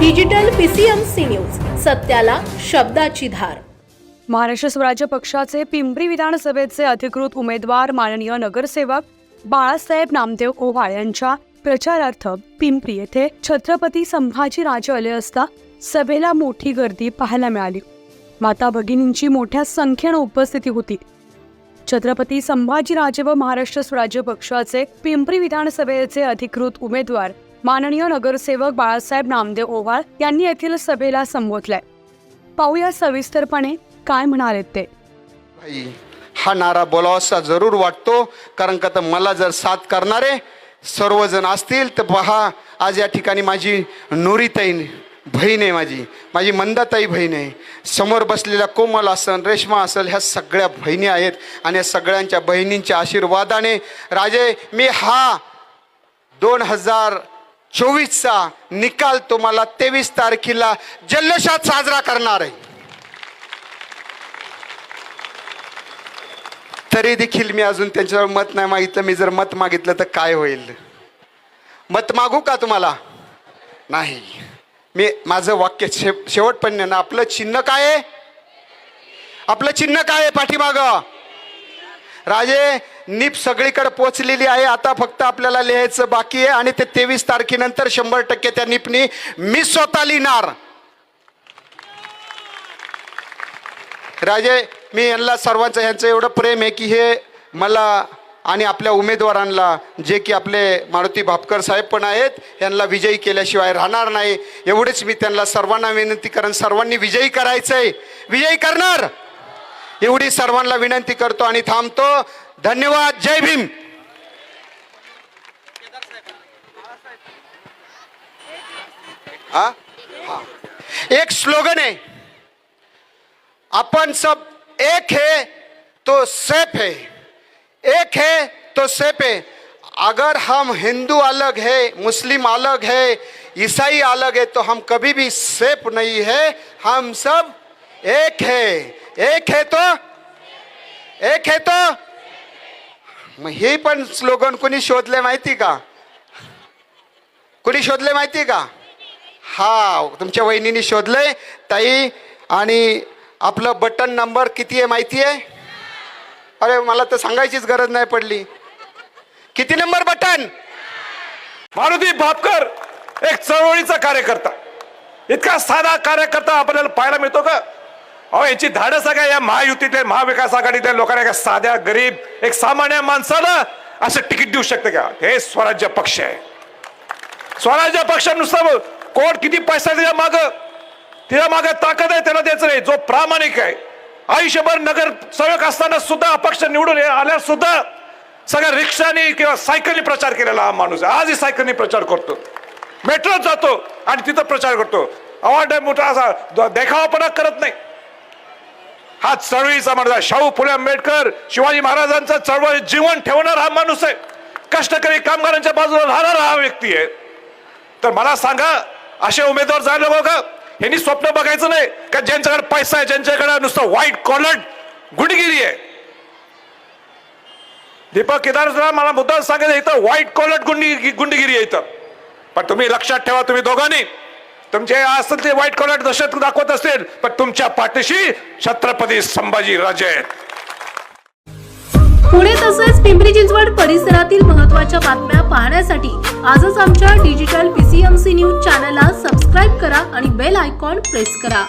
Digital PCMC news सत्याला शब्दाची धार. महाराष्ट्र स्वराज्य पक्षाचे पिंपरी विधानसभेचे अधिकृत उमेदवार माननीय नगरसेवक बाळासाहेब नामदेव ओव्हाळ यांच्या प्रचारार्थ पिंपरी येथे छत्रपती संभाजीराजे आले असता सभेला मोठी गर्दी पाहायला मिळाली. माता भगिनींची मोठ्या संख्येनं उपस्थिती होती. छत्रपती संभाजीराजे व महाराष्ट्र स्वराज्य पक्षाचे पिंपरी विधानसभेचे अधिकृत उमेदवार माननीय नगरसेवक बाळासाहेब नामदेव ओवाळ यांनी येथील सभेला संबोधलंय. पाहूया सविस्तरपणे काय म्हणालेत ते. भाई हा नारा बोलावासा जरूर वाटतो कारण का तर मला जर साथ करणारे सर्वजण असतील तर पहा आज या ठिकाणी माझी नुरीताई बहीण आहे माझी माझी मंदाताई बहीण आहे. समोर बसलेल्या कोमल असन रेश्मा असल ह्या सगळ्या बहिणी आहेत आणि या सगळ्यांच्या बहिणींच्या आशीर्वादाने राजे मी हा दोन हजार चोवीसचा निकाल तुम्हाला तेवीस तारखेला जल्लोषात साजरा करणार आहे. तरी देखील मी अजून त्यांच्यावर मत नाही मागितलं. मी जर मत मागितलं तर काय होईल? मत मागू का तुम्हाला? नाही. मी माझं वाक्य शे शेवटपर्यंत ना आपलं चिन्ह काय आहे? आपलं चिन्ह काय आहे पाठीमाग? राजे नीप सगळीकडे पोचलेली आहे. आता फक्त आपल्याला लिहायचं बाकी आहे आणि ते तेवीस तारखेनंतर शंभर टक्के त्या निपनी मी स्वतः लिहिणार. राजे मी यांना सर्वांचं यांचं एवढं प्रेम आहे की हे मला आणि आपल्या उमेदवारांना जे की आपले मारुती भापकर साहेब पण आहेत यांना विजयी केल्याशिवाय राहणार नाही. एवढेच मी त्यांना सर्वांना विनंती करेन. सर्वांनी विजयी करायचंय. विजयी करणार. एवढी सर्वांना विनंती करतो आणि थांबतो. धन्यवाद. जय भीम. एक स्लोगन है अपन सब एक है तो सेफ़ है. एक है तो सेफ़ है. अगर हम हिंदू अलग है, मुस्लिम अलग है, ईसाई अलग है तो हम कभी भी सेफ़ नहीं है. हम सब एक है. एक है तो एक है तो मग हे पण स्लोगन कुणी शोधले माहिती का? कुणी शोधले माहिती का? हा तुमच्या वहिनीने शोधले ताई. आणि आपलं बटन नंबर किती आहे माहिती आहे? अरे मला तर सांगायचीच गरज नाही पडली. किती नंबर बटन मारुती भापकर एक चळवळीचा कार्यकर्ता. इतका साधा कार्यकर्ता आपल्याला पाहायला मिळतो का? अहो याची धाडस काय या महायुतीतल्या महाविकास आघाडीतल्या लोकांना? एका साध्या गरीब एक सामान्य माणसाला असं तिकीट देऊ शकतं का? हे स्वराज्य पक्ष आहे. स्वराज्य पक्ष नुसतं कोण किती पैसा त्याच्या माग? तिच्या माग ताकद आहे त्याला द्यायचं नाही. जो प्रामाणिक आहे. आयुष्यभर नगर सेवक असताना सुद्धा अपक्ष निवडून आल्या सुद्धा सगळ्या रिक्षाने किंवा सायकलने प्रचार केलेला हा माणूस आजही सायकलने प्रचार करतो. मेट्रोत जातो आणि तिथं प्रचार करतो. अवार्ड मोठा असा देखावापणा करत नाही. हा चळवळीचा माणूस आहे शाहू फुले आंबेडकर शिवाजी महाराजांचा चळवळी जीवन ठेवणारा हा माणूस आहे. कष्टकरी कामगारांच्या बाजूला राहणारा हा व्यक्ती आहे. तर मला सांगा असे उमेदवार जायला बघा. यांनी स्वप्न बघायचं नाही का ज्यांच्याकडे पैसा आहे ज्यांच्याकडे नुसतं व्हाईट कॉलर गुंडगिरी आहे. दीपक केदार मला मुद्दा सांगायचं इथं व्हाईट कॉलर गुंडी गुंडगिरी आहे इथं. पण तुम्ही लक्षात ठेवा तुम्ही दोघांनी. तुमचे असतील ते व्हाईट कॉलर दहशत दाखवत असतील पण तुमच्या पाठीशी छत्रपती संभाजी राजे आहेत. पुणे तसेच पिंपरी चिंचवड परिसरातील महत्त्वाच्या बातम्या पाहण्यासाठी आजच आमच्या डिजिटल पीसीएमसी न्यूज चॅनलला सबस्क्राईब करा आणि बेल आयकॉन प्रेस करा.